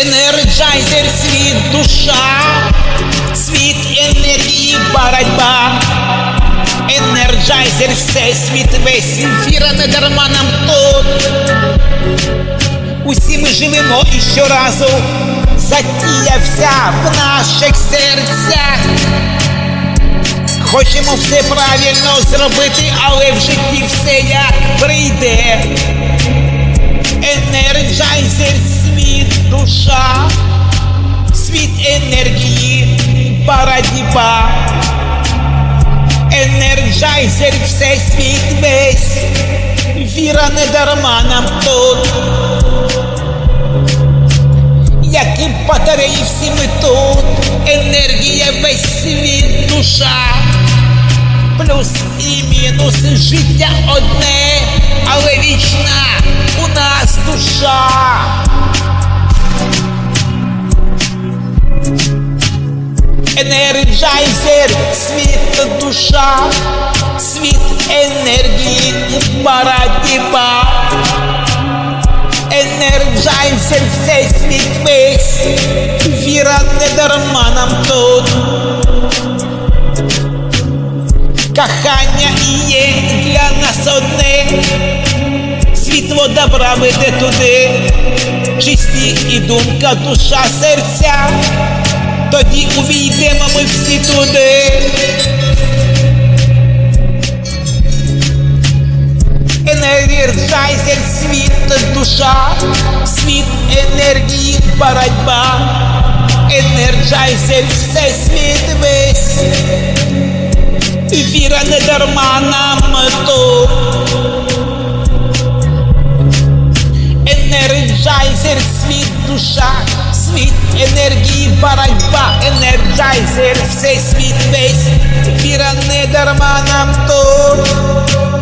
Енерджайзер, світ, душа, світ енергії, боротьба. Енерджайзер, всесвіт, весь ефіра не дарма нам тут. Усі ми живемо і щоразу затіявся в наших серцях. Хочемо все правильно зробити, але в житті все душа, світ енергії, боротьба. Енерджайзер, всесвіт весь, віра не дарма нам тут. Як і батареї всі ми тут, енергія весь світ, душа, плюс і мінус життя одне, але вічна у нас душа. Енерджайзер, світ, душа, світ енергії, боротьба. Енерджайзер, все світ весь, віра не дарма нам тут. Кохання і є для нас одне, світло добра веде туди, чисті і думка, душа, серця, тоді увійдемо ми всі туди. Енерджайзер, світ, душа, світ енергії, боротьба. Енерджайзер, все світ весь. Віра не дарма нам тут. Енерджайзер, світ, душа, світ енергії, боротьба, енерджайзер, всесвіт весь. Віра не дарма нам тут.